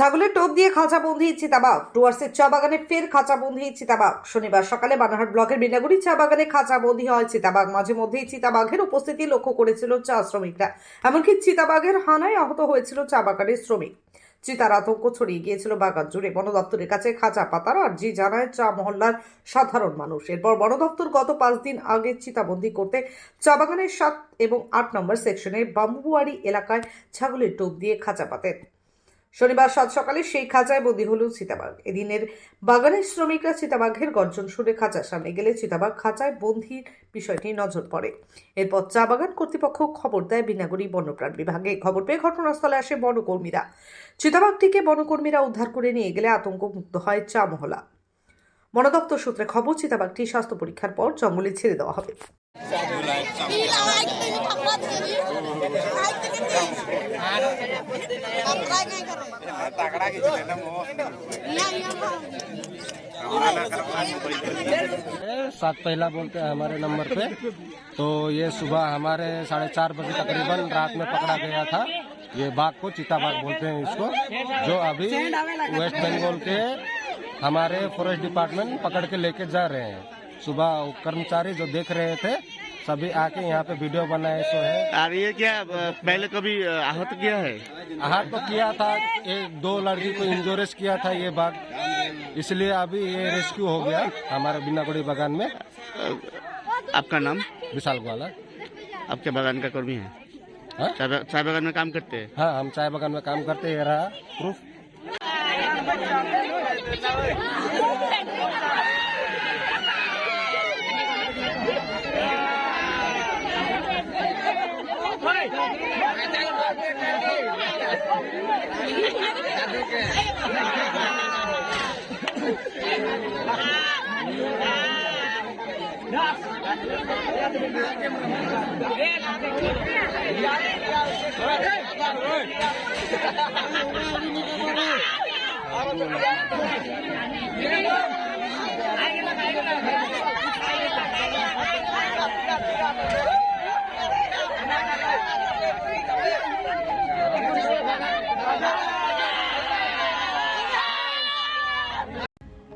ছাগলের টোপ দিয়ে খাঁচাবন্দি চিতাবাঘ। ডুয়ার্সের চা বাগানে ফের খাঁচা খাঁচাবন্দি চিতাবাঘ। শনিবার সকালে বানারহাট ব্লকের বিনাগুড়ি চা বাগানে খাঁচা খাঁচাবন্দি হয় চিতাবাঘ। মাঝে মধ্যেই চিতাবাঘের উপস্থিতি লক্ষ্য করেছিল চা শ্রমিকরা। এমনকি চিতাবাঘের হানায় আহত হয়েছিল চা বাগানের শ্রমিক। চিতার আতঙ্ক ছড়িয়ে গিয়েছিল বাগান জুড়ে। বন দপ্তরের কাছে খাঁচা পাতার আর্জি জানায় চা মহল্লার সাধারণ মানুষ। এরপর বন দপ্তর গত পাঁচ দিন আগে চিতাবন্দি করতে চা বাগানের সাত এবং আট নম্বর সেকশনের বাম্বুয়ারি এলাকায় ছাগলের টোপ দিয়ে খাঁচা পাতেন। শনিবার সাত সকালে সেই খাঁচায় বন্দী হল চিতাবাঘ। এদিনের বাগানের শ্রমিকরা চিতাবাঘের গর্জন শুনে খাঁচার সামনে গেলে চিতাবাঘ খাঁচায় বন্দির বিষয়টি নজর পড়ে। এরপর চা বাগান কর্তৃপক্ষ খবর দেয় বিনাগরী বন্যপ্রাণ বিভাগে। খবর পেয়ে ঘটনাস্থলে আসে বনকর্মীরা। চিতাবাঘটিকে বনকর্মীরা উদ্ধার করে নিয়ে গেলে আতঙ্ক মুক্ত হয় চা মহলা। বন দপ্তর সূত্রে খবর, চিতাবাঘটি স্বাস্থ্য পরীক্ষার পর জঙ্গলে ছেড়ে দেওয়া হবে। सात पहला बोलते हैं हमारे नंबर पे। तो ये सुबह हमारे साढ़े चार बजे तकरीबन रात में पकड़ा गया था। ये बाघ को चीता बाघ बोलते हैं इसको, जो अभी वेस्ट बंगाल के हमारे फॉरेस्ट डिपार्टमेंट पकड़ के लेके जा रहे हैं। सुबह कर्मचारी जो देख रहे थे सभी आके यहाँ पे वीडियो बनाए सो है। और ये क्या पहले कभी आहत किया है? आहत तो किया था एक दो लड़की को इंजोरेस किया था ये बाघ इसलिए अभी ये रेस्क्यू हो गया हमारे बिनागुड़ी बागान में। आपका नाम? विशाल ग्वाला। आपके बागान का कर्मी है? हाँ? चाय बागान में काम करते हैं? हाँ हम चाय बागान में काम करते हैं रहा। प्रूफ আগে না আগে না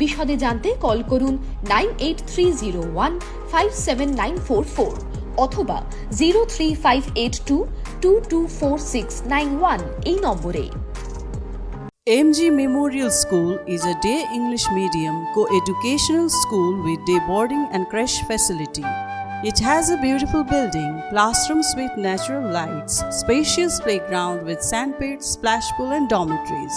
বিশদে জানতে কল করুন nine eight three zero one five seven nine four four অথবা zero three five eight two two two four six nine one এই নম্বরে MG Memorial School is a day English medium co-educational school with day boarding and creche facility. It has a beautiful building, classrooms with natural lights, spacious playground with sandpit, splash pool and dormitories,